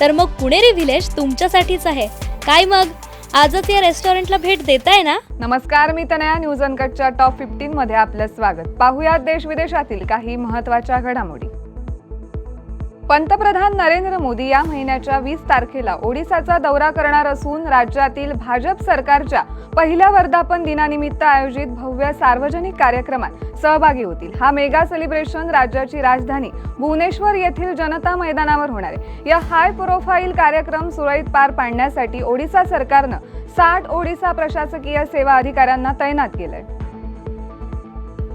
तर मग पुणेरी व्हिलेज तुमच्यासाठीच आहे. काय मग? आजच या रेस्टॉरंटला भेट देताय ना? नमस्कार मी तनया. न्यूज अनकटच्या टॉप फिफ्टीन मध्ये आपलं स्वागत. पाहुयात देश विदेशातील काही महत्त्वाच्या घडामोडी. पंतप्रधान नरेंद्र मोदी या महिन्याच्या वीस तारखेला ओडिसाचा दौरा करणार असून राज्यातील भाजप सरकारच्या पहिल्या वर्धापन दिनानिमित्त आयोजित भव्य सार्वजनिक कार्यक्रमात सहभागी होतील. हा मेगा सेलिब्रेशन राज्याची राजधानी भुवनेश्वर येथील जनता मैदानावर होणार आहे. या हाय प्रोफाईल कार्यक्रम सुरळीत पार पाडण्यासाठी ओडिसा सरकारनं साठ ओडिसा प्रशासकीय सेवा अधिकाऱ्यांना तैनात केलंय.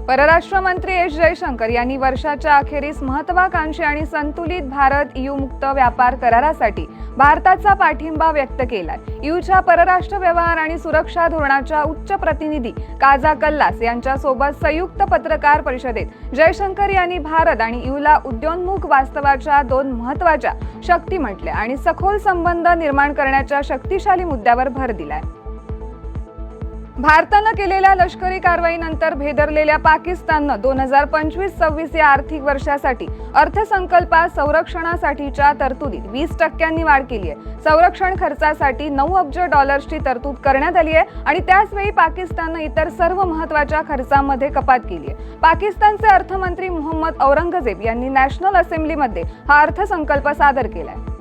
परराष्ट्र मंत्री एस जयशंकर यांनी वर्षाच्या अखेरीस महत्वाकांक्षी आणि संतुलित भारत यू मुक्त व्यापार करारासाठी भारताचा पाठिंबा व्यक्त केलाय. यूच्या परराष्ट्र व्यवहार आणि सुरक्षा धोरणाच्या उच्च प्रतिनिधी काजा कल्लास यांच्यासोबत संयुक्त पत्रकार परिषदेत जयशंकर यांनी भारत आणि यूला उद्योन्मुख वास्तवाच्या दोन महत्त्वाच्या शक्ती म्हटल्या आणि सखोल संबंध निर्माण करण्याच्या शक्तिशाली मुद्द्यावर भर दिलाय. भारतानं केलेल्या लष्करी कारवाईनंतर भेदरलेल्या पाकिस्ताननं दोन हजार पंचवीस सव्वीस या आर्थिक वर्षासाठी अर्थसंकल्पात संरक्षणासाठीच्या तरतुदीत वीस टक्क्यांनी वाढ केली आहे. संरक्षण खर्चासाठी नऊ अब्ज डॉलर्सची तरतूद करण्यात आली आहे आणि त्याचवेळी पाकिस्ताननं इतर सर्व महत्त्वाच्या खर्चामध्ये कपात केली आहे. पाकिस्तानचे अर्थमंत्री मोहम्मद औरंगजेब यांनी नॅशनल असेंब्लीमध्ये हा अर्थसंकल्प सादर केलाय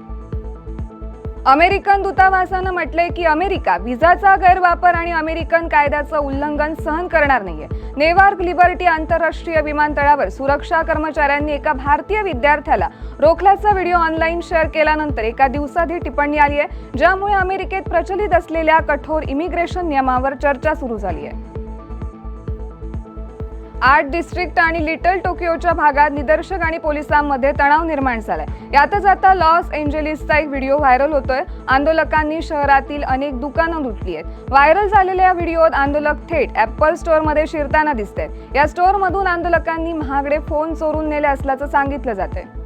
अमेरिकन दूतावासानं म्हटलंय की अमेरिका विजाचा गैरवापर आणि अमेरिकन कायद्याचं उल्लंघन सहन करणार नाहीये. नेवार्क लिबर्टी आंतरराष्ट्रीय विमानतळावर सुरक्षा कर्मचाऱ्यांनी एका भारतीय विद्यार्थ्याला रोखल्याचा व्हिडिओ ऑनलाईन शेअर केल्यानंतर एका दिवसाआधी टिप्पणी आली आहे ज्यामुळे अमेरिकेत प्रचलित असलेल्या कठोर इमिग्रेशन नियमावर चर्चा सुरू झाली आहे आर्ट डिस्ट्रिक्ट आणि लिटल टोकियोच्या भागात निदर्शक आणि पोलिसांमध्ये तणाव निर्माण झालाय. यातच आता लॉस एंजेलिसचा एक व्हिडिओ व्हायरल होतोय. आंदोलकांनी शहरातील अनेक दुकानं लुटली आहेत. व्हायरल झालेल्या या व्हिडिओत आंदोलक थेट ऍपल स्टोअरमध्ये शिरताना दिसत आहेत या स्टोअरमधून आंदोलकांनी महागडे फोन चोरून नेले असल्याचं सांगितलं जात आहे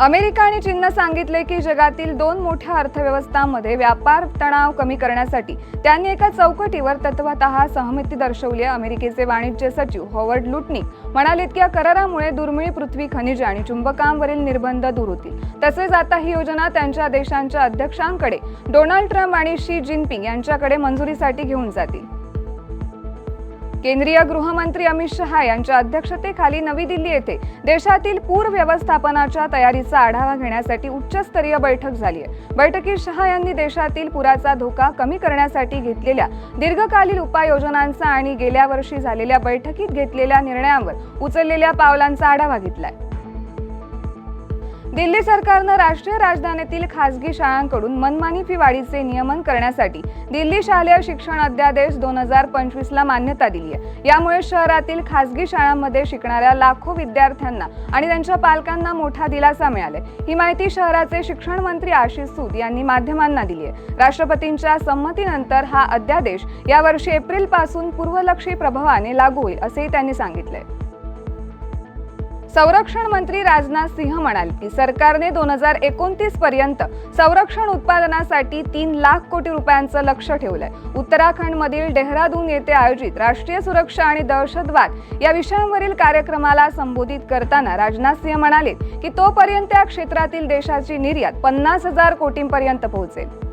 अमेरिका आणि चीननं सांगितले की जगातील दोन मोठ्या अर्थव्यवस्थांमध्ये व्यापार तणाव कमी करण्यासाठी त्यांनी एका चौकटीवर तत्वत सहमती दर्शवली आहे. अमेरिकेचे वाणिज्य सचिव हॉवर्ड लुटनिक म्हणालेत की या करारामुळे दुर्मिळ पृथ्वी खनिजे आणि चुंबकांवरील निर्बंध दूर होतील. तसेच आता ही योजना त्यांच्या देशांच्या अध्यक्षांकडे डोनाल्ड ट्रम्प आणि शी जिनपिंग यांच्याकडे मंजुरीसाठी घेऊन जातील. केंद्रीय गृहमंत्री अमित शहा यांच्या अध्यक्षतेखाली नवी दिल्ली येथे देशातील पूर व्यवस्थापनाच्या तयारीचा आढावा घेण्यासाठी उच्चस्तरीय बैठक झाली आहे. बैठकीत शहा यांनी देशातील पुराचा धोका कमी करण्यासाठी घेतलेल्या दीर्घकालीन उपाययोजनांचा आणि गेल्या वर्षी झालेल्या बैठकीत घेतलेल्या निर्णयांवर उचललेल्या पावलांचा आढावा घेतलाय. दिल्ली सरकारनं राष्ट्रीय राजधानीतील खासगी शाळांकडून मनमानी फी वाढीचे नियमन करण्यासाठी दिल्ली शालेय शिक्षण अध्यादेश दोन हजार पंचवीसला मान्यता दिली आहे यामुळे शहरातील खासगी शाळांमध्ये शिकणाऱ्या लाखो विद्यार्थ्यांना आणि त्यांच्या पालकांना मोठा दिलासा मिळालाय. ही माहिती शहराचे शिक्षण मंत्री आशिष सूद यांनी माध्यमांना दिली आहे राष्ट्रपतींच्या संमतीनंतर हा अध्यादेश यावर्षी एप्रिलपासून पूर्वलक्षी प्रभावाने लागू होईल असेही त्यांनी सांगितले संरक्षण मंत्री राजनाथ सिंह म्हणाले की सरकारने दोन हजार एकोणतीस पर्यंत संरक्षण उत्पादनासाठी तीन लाख कोटी रुपयांचं लक्ष ठेवलंय. उत्तराखंडमधील डेहराडून येथे आयोजित राष्ट्रीय सुरक्षा आणि दहशतवाद या विषयांवरील कार्यक्रमाला संबोधित करताना राजनाथ सिंह म्हणाले की तोपर्यंत या क्षेत्रातील देशाची निर्यात पन्नास हजार कोटींपर्यंत पोहोचेल.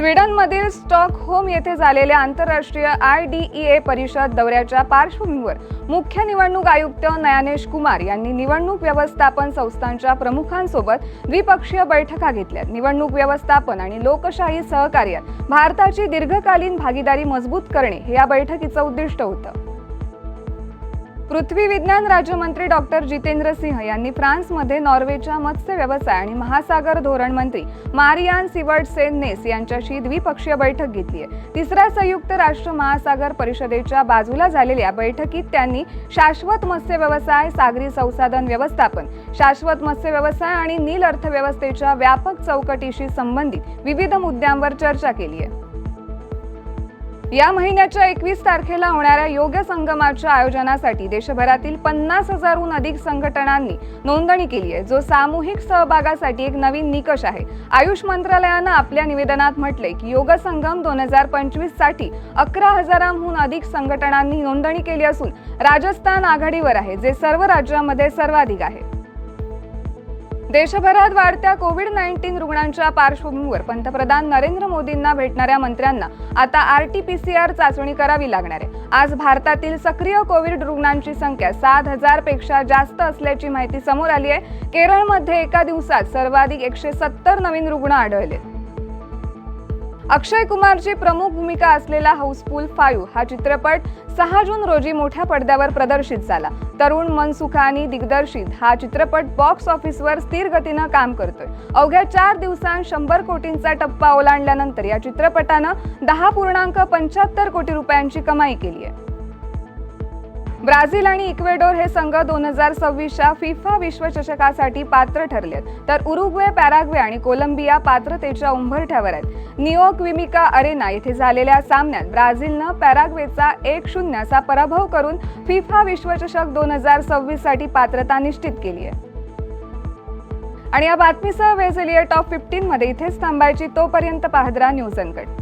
स्वीडनमधील स्टॉकहोम येथे झालेल्या आंतरराष्ट्रीय आय डी ई ए परिषद दौऱ्याच्या पार्श्वभूमीवर मुख्य निवडणूक आयुक्त नयानेश कुमार यांनी निवडणूक व्यवस्थापन संस्थांच्या प्रमुखांसोबत द्विपक्षीय बैठका घेतल्या निवडणूक व्यवस्थापन आणि लोकशाही सहकार्यात भारताची दीर्घकालीन भागीदारी मजबूत करणे हे या बैठकीचं उद्दिष्ट होतं. पृथ्वी विज्ञान राज्यमंत्री डॉक्टर जितेंद्र सिंह यांनी फ्रान्समध्ये नॉर्वेच्या मत्स्य व्यवसाय आणि महासागर धोरण मंत्री मारियान सिवर्ट सेननेस यांच्याशी द्विपक्षीय बैठक घेतली आहे. तिसऱ्या संयुक्त राष्ट्र महासागर परिषदेच्या बाजूला झालेल्या बैठकीत त्यांनी शाश्वत मत्स्य व्यवसाय सागरी संसाधन व्यवस्थापन शाश्वत मत्स्य व्यवसाय आणि नील अर्थव्यवस्थेच्या व्यापक चौकटीशी संबंधित विविध मुद्द्यांवर चर्चा केली आहे. या महिन्याच्या एकवीस तारखेला होणाऱ्या योग संगमाच्या आयोजनासाठी देशभरातील पन्नास हजारहून अधिक संघटनांनी नोंदणी केली आहे. जो सामूहिक सहभागासाठी एक नवीन निकष आहे. आयुष मंत्रालयानं आपल्या निवेदनात म्हटलंय की योग संगम दोन हजार पंचवीससाठी अकरा हजारांहून अधिक संघटनांनी नोंदणी केली असून राजस्थान आघाडीवर आहे जे सर्व राज्यांमध्ये सर्वाधिक आहे. देशभरात वाढत्या कोविड नाईन्टीन रुग्णांच्या पार्श्वभूमीवर पंतप्रधान नरेंद्र मोदींना भेटणाऱ्या मंत्र्यांना आता R T P C R चाचणी करावी लागणार आहे. आज भारतातील सक्रिय कोविड रुग्णांची संख्या सात हजारपेक्षा जास्त असल्याची माहिती समोर आली आहे. केरळमध्ये एका दिवसात सर्वाधिक एकशे सत्तर नवीन रुग्ण आढळले अक्षय कुमारची प्रमुख भूमिका असलेला हाऊसफुल फाईव्ह हा चित्रपट सहा जून रोजी मोठ्या पडद्यावर प्रदर्शित झाला. तरुण मनसुखानी दिग्दर्शित हा चित्रपट बॉक्स ऑफिसवर स्थिर गतीनं काम करतोय. अवघ्या चार दिवसांत शंभर कोटींचा टप्पा ओलांडल्यानंतर या चित्रपटानं दहा पूर्णांक पंच्याहत्तर कोटी रुपयांची कमाई केली आहे. ब्राझील आणि इक्वेडोर हे संघ दोन हजार सव्वीसच्या फिफा विश्वचषकासाठी पात्र ठरले तर उरुग्वे पॅराग्वे आणि कोलंबिया पात्रतेच्या उंबरठ्यावर आहेत. निओक विमिका अरेना येथे झालेल्या सामन्यात ब्राझीलनं पॅराग्वेचा एक शून्य असा पराभव करून फिफा विश्वचषक दोन हजार सव्वीससाठी पात्रता निश्चित केली आहे. आणि या बातमीसह वेझेलिया टॉप फिफ्टीन मध्ये इथेच थांबायची तोपर्यंत पाहदरा न्यूज अनकट.